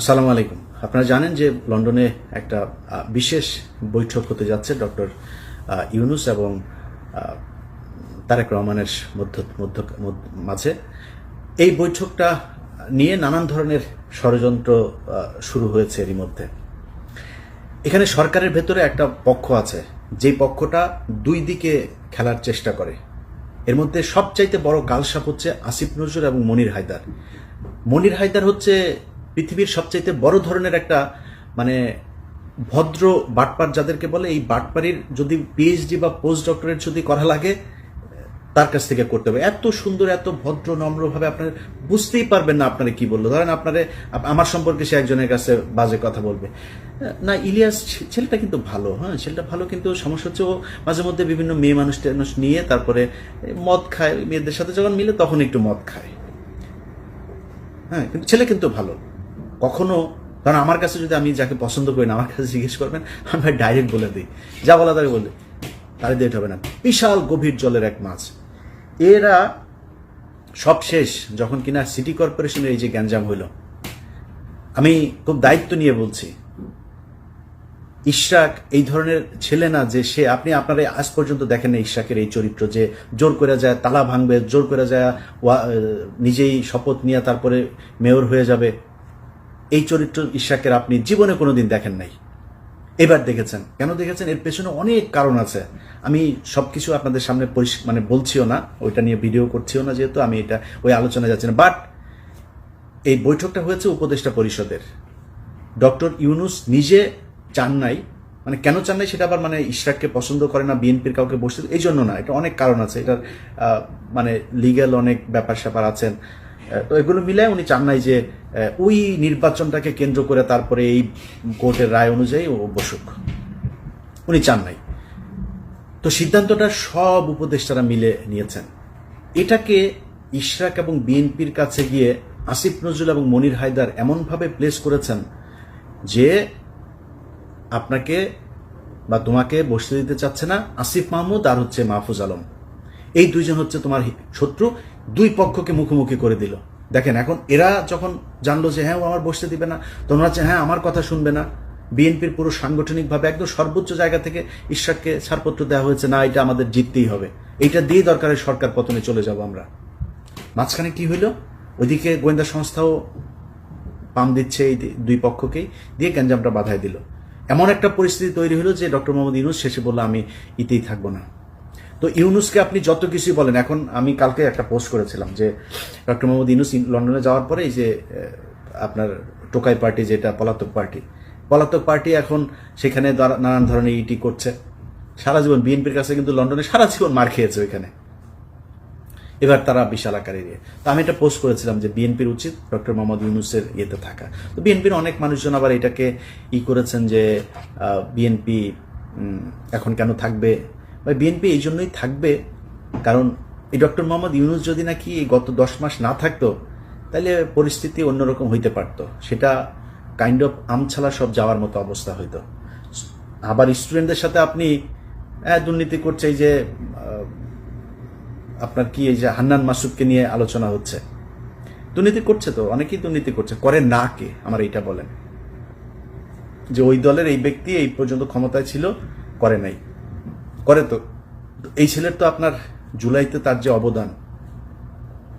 আসসালামু আলাইকুম। আপনারা জানেন যে লন্ডনে একটা বিশেষ বৈঠক হতে যাচ্ছে ডক্টর ইউনুস এবং তারেক রহমানের মধ্য মধ্য মাঝে। এই বৈঠকটা নিয়ে নানান ধরনের ষড়যন্ত্র শুরু হয়েছে এরই মধ্যে। এখানে সরকারের ভেতরে একটা পক্ষ আছে, যেই পক্ষটা দুই দিকে খেলার চেষ্টা করে। এর মধ্যে সবচাইতে বড় গালসাপ হচ্ছে আসিফ নজরুল এবং মনির হায়দার। মনির হায়দার হচ্ছে পৃথিবীর সবচাইতে বড় ধরনের একটা মানে ভদ্র বাটপার যাদেরকে বলে, এই বাটপারির যদি পিএইচডি বা পোস্ট ডক্টরেট যদি করা লাগে, তার কাছ থেকে করতে হবে। এত সুন্দর, এত ভদ্র, নম্রভাবে আপনার, বুঝতেই পারবেন না আপনারা কি বলল। ধরেন আপনারে আমার সম্পর্কে সে একজনের কাছে বাজে কথা বলবে। না, ইলিয়াস ছেলেটা কিন্তু ভালো হ্যাঁ ছেলেটা ভালো, কিন্তু সমস্যা হচ্ছে ও মাঝে মধ্যে বিভিন্ন মেয়ে মানুষ টেনুষ নিয়ে তারপরে মদ খায়, মেয়েদের সাথে যখন মিলে তখন একটু মদ খায়। হ্যাঁ কিন্তু ছেলে কিন্তু ভালো। কখনো, কারণ আমার কাছে যদি আমি যাকে পছন্দ করি না, আমার কাছে জিজ্ঞেস করবেন আমি ডাইরেক্ট বলে দিই। যা বলা তাকে বলে তারে দিয়ে হবে না। বিশাল গভীর জলের এক মাছ। এরা সব শেষ যখন কিনা সিটি কর্পোরেশনের এই যে গ্যাঞ্জাম হইল। আমি খুব দায়িত্ব নিয়ে বলছি, ইশরাক এই ধরনের ছেলে না যে সে, আপনি আপনারা আজ পর্যন্ত দেখেন না ইশরাকের এই চরিত্র যে জোর করে যায়, তালা ভাঙবে, জোর করে যায় নিজেই শপথ নিয়ে তারপরে মেয়র হয়ে যাবে। এই চরিত্র ইশরাকের আপনি জীবনে কোনোদিন দেখেন নাই। এবার দেখেছেন। কেন দেখেছেন? এর পেছনে অনেক কারণ আছে। আমি সবকিছু আপনাদের সামনে মানে বলছিও না, ওইটা নিয়ে ভিডিও করছিও না যেহেতু, আমি এটা, ওই আলোচনা যাচ্ছি না। বাট এই বৈঠকটা হয়েছে উপদেষ্টা পরিষদের। ডক্টর ইউনুস নিজে চান নাই। মানে কেন চান নাই সেটা আবার মানে ইশরাককে পছন্দ করে না, বিএনপির কাউকে বসতে, এই জন্য না, এটা অনেক কারণ আছে। এটার মানে লিগ্যাল অনেক ব্যাপার স্যাপার আছেন। এগুলো মিলে উনি চান নাই যে ওই নির্বাচনটাকে কেন্দ্র করে তারপরে এই কোর্টের রায় অনুযায়ী ও বসুক। উনি চান নাই। তো সিদ্ধান্তটা সব উপদেষ্টারা মিলে নিয়েছেন। এটাকে ইশরাক এবং বিএনপির কাছে গিয়ে আসিফ নজরুল এবং মনির হায়দার এমনভাবে প্লেস করেছেন যে, আপনাকে বা তোমাকে বসতে দিতে চাচ্ছে না আসিফ মাহমুদ আর হচ্ছে মাহফুজ আলম। এই দুইজন হচ্ছে তোমার শত্রু। দুই পক্ষকে মুখোমুখি করে দিল। দেখেন, এখন এরা যখন জানলো যে হ্যাঁ ও আমার বসতে দিবে না তোমরা হচ্ছে হ্যাঁ আমার কথা শুনবে না। বিএনপির পুরো সাংগঠনিকভাবে একদম সর্বোচ্চ জায়গা থেকে ঈশ্বরকে ছাড়পত্র দেওয়া হয়েছে, না, এটা আমাদের জিততেই হবে। এইটা দিয়ে দরকারে সরকার পতনে চলে যাব আমরা। মাঝখানে কি হইল? ওইদিকে গোয়েন্দা সংস্থাও পাম দিচ্ছে এই দুই পক্ষকেই, দিয়ে গ্যাঞ্জামটা বাধায় দিল। এমন একটা পরিস্থিতি তৈরি হলো যে, ডক্টর মোহাম্মদ ইউনুস শেষে বলল, আমি ইতেই থাকব না। তো ইউনুসকে আপনি যত কিছুই বলেন, এখন আমি কালকে একটা পোস্ট করেছিলাম যে ডক্টর মোহাম্মদ ইউনুস লন্ডনে যাওয়ার পরে যে আপনার টোকাই পার্টি যেটা, পলাতক পার্টি পলাতক পার্টি এখন সেখানে নানান ধরনের ইটি করছে। সারা জীবন বিএনপির কাছে কিন্তু লন্ডনে সারা জীবন মার খেয়েছে ওইখানে। এবার তারা বিশাল আকারে ইয়ে তো আমি এটা পোস্ট করেছিলাম যে বিএনপির উচিত ডক্টর মোহাম্মদ ইউনুসের ইয়েতে থাকা। তো বিএনপির অনেক মানুষজন আবার এটাকে ই করেছেন যে বিএনপি এখন কেন থাকবে? বা বিএনপি এই জন্যই থাকবে। কারণ এই ডক্টর মোহাম্মদ ইউনুস যদি নাকি গত দশ মাস না থাকতো তাহলে পরিস্থিতি অন্যরকম হইতে পারতো। সেটা কাইন্ড অফ আমছালা সব যাওয়ার মতো অবস্থা হইতো। আবার স্টুডেন্টদের সাথে আপনি দুর্নীতি করছে এই যে আপনার কি এই যে হান্নান মাসুদকে নিয়ে আলোচনা হচ্ছে। দুর্নীতি করছে তো, অনেকেই দুর্নীতি করছে। করে না কে, আমার এইটা বলেন। যে ওই দলের এই ব্যক্তি এই পর্যন্ত ক্ষমতায় ছিল, করে নাই। করে তো। এই ছেলের তো আপনার জুলাইতে তার যে অবদান,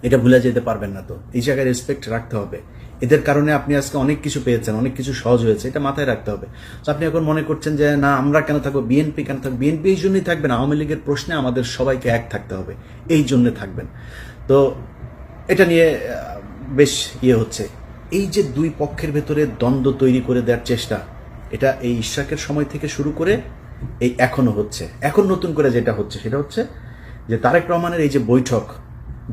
এটা ভুলে যেতে পারবেন না তো। এই জায়গায় রেসপেক্ট রাখতে হবে। এদের কারণে আপনি আজকে অনেক কিছু পেয়েছেন, অনেক কিছু সহজ হয়েছে, এটা মাথায় রাখতে হবে। তো আপনি এখন মনে করছেন যে, না, আমরা কেন থাকব? বিএনপি কেন থাকব? বিএনপি এই জন্যই থাকবেন। আওয়ামী লীগের প্রশ্নে আমাদের সবাইকে এক থাকতে হবে। এই জন্য থাকবেন। তো এটা নিয়ে বেশ ইয়ে হচ্ছে। এই যে দুই পক্ষের ভেতরে দ্বন্দ্ব তৈরি করে দেওয়ার চেষ্টা, এটা এই ইশাকের সময় থেকে শুরু করে এই এখনও হচ্ছে। এখন নতুন করে যেটা হচ্ছে সেটা হচ্ছে যে তারেক রহমানের এই যে বৈঠক,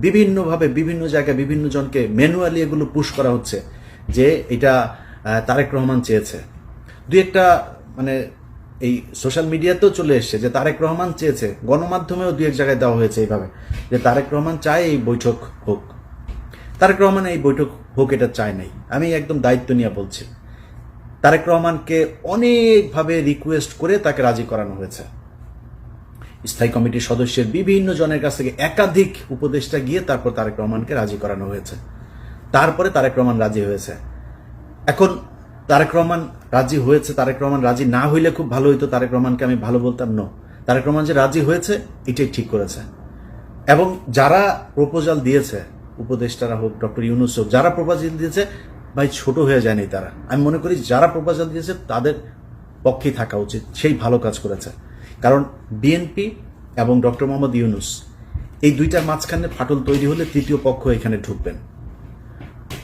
বিভিন্নভাবে বিভিন্ন জায়গায় বিভিন্ন জনকে ম্যানুয়ালি এগুলো পুশ করা হচ্ছে যে এটা তারেক রহমান চেয়েছে। দুই একটা মানে এই সোশ্যাল মিডিয়াতেও চলে এসছে যে তারেক রহমান চেয়েছে। গণমাধ্যমেও দুই এক জায়গায় দেওয়া হয়েছে এইভাবে যে তারেক রহমান চায় এই বৈঠক হোক। তারেক রহমান এই বৈঠক হোক এটা চায় নাই। আমি একদম দায়িত্ব নিয়ে বলছি। তারেক রহমানকে অনেকভাবে রিকোয়েস্ট করে তাকে রাজি করানো হয়েছে। স্থায়ী কমিটির সদস্যের বিভিন্ন জনের কাছ থেকে একাধিক উপদেষ্টা গিয়ে তারপর তারেক রহমানকে রাজি করানো হয়েছে। তারপরে তারেক রহমান রাজি হয়েছে। এখন তারেক রহমান রাজি হয়েছে, তারেক রহমান রাজি না হইলে খুব ভালো হইতো, তারেক রহমানকে আমি ভালো বলতাম নো তারেক রহমান যে রাজি হয়েছে, এটাই ঠিক করেছে। এবং যারা প্রপোজাল দিয়েছে, উপদেষ্টারা হোক, ডক্টর ইউনুস হোক, যারা প্রপোজাল দিয়েছে ভাই, ছোট হয়ে যায়নি তারা। আমি মনে করি যারা প্রপোজাল দিয়েছে, তাদের পক্ষেই থাকা উচিত। সেই ভালো কাজ করেছে। কারণ বিএনপি এবং ডক্টর মোহাম্মদ ইউনুস, এই দুইটার মাঝখানে ফাটল তৈরি হলে তৃতীয় পক্ষ এখানে ঢুকবেন।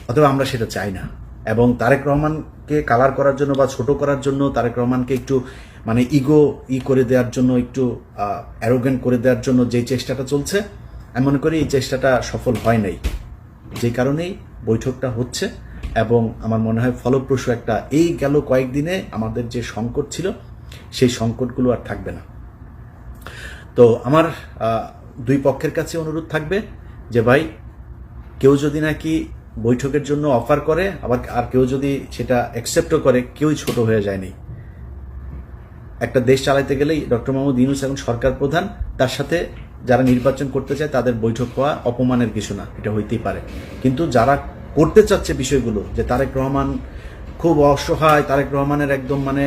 অথবা আমরা সেটা চাই না। এবং তারেক রহমানকে কালার করার জন্য বা ছোট করার জন্য তারেক রহমানকে একটু মানে ইগো ই করে দেওয়ার জন্য, একটু অ্যারোগেন্ট করে দেওয়ার জন্য যে চেষ্টাটা চলছে, আমি মনে করি এই চেষ্টাটা সফল হয় নাই। যে কারণেই বৈঠকটা হচ্ছে। এবং আমার মনে হয় ফলপ্রসূ একটা, এই গেল কয়েকদিনে আমাদের যে সংকট ছিল, সেই সংকটগুলো আর থাকবে না। তো আমার দুই পক্ষের কাছে অনুরোধ থাকবে যে ভাই, কেউ যদি নাকি বৈঠকের জন্য অফার করে, আবার আর কেউ যদি সেটা অ্যাকসেপ্টও করে, কেউই ছোট হয়ে যায়নি। একটা দেশ চালাইতে গেলেই ডক্টর মোহাম্মদ ইউনুস এখন সরকার প্রধান, তার সাথে যারা নির্বাচন করতে চায় তাদের বৈঠক হওয়া অপমানের কিছু না, এটা হইতেই পারে। কিন্তু যারা করতে চাচ্ছে বিষয়গুলো, যে তারেক রহমান খুব অসহায়, তারেক রহমানের একদম মানে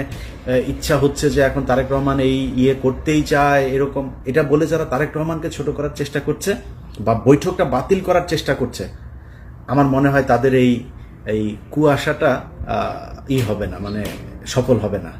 ইচ্ছা হচ্ছে যে এখন তারেক রহমান এই ইয়ে করতেই চায়, এরকম। এটা বলে যারা তারেক রহমানকে ছোট করার চেষ্টা করছে বা বৈঠকটা বাতিল করার চেষ্টা করছে, আমার মনে হয় তাদের এই এই কুয়াশাটা ই হবে না মানে সফল হবে না।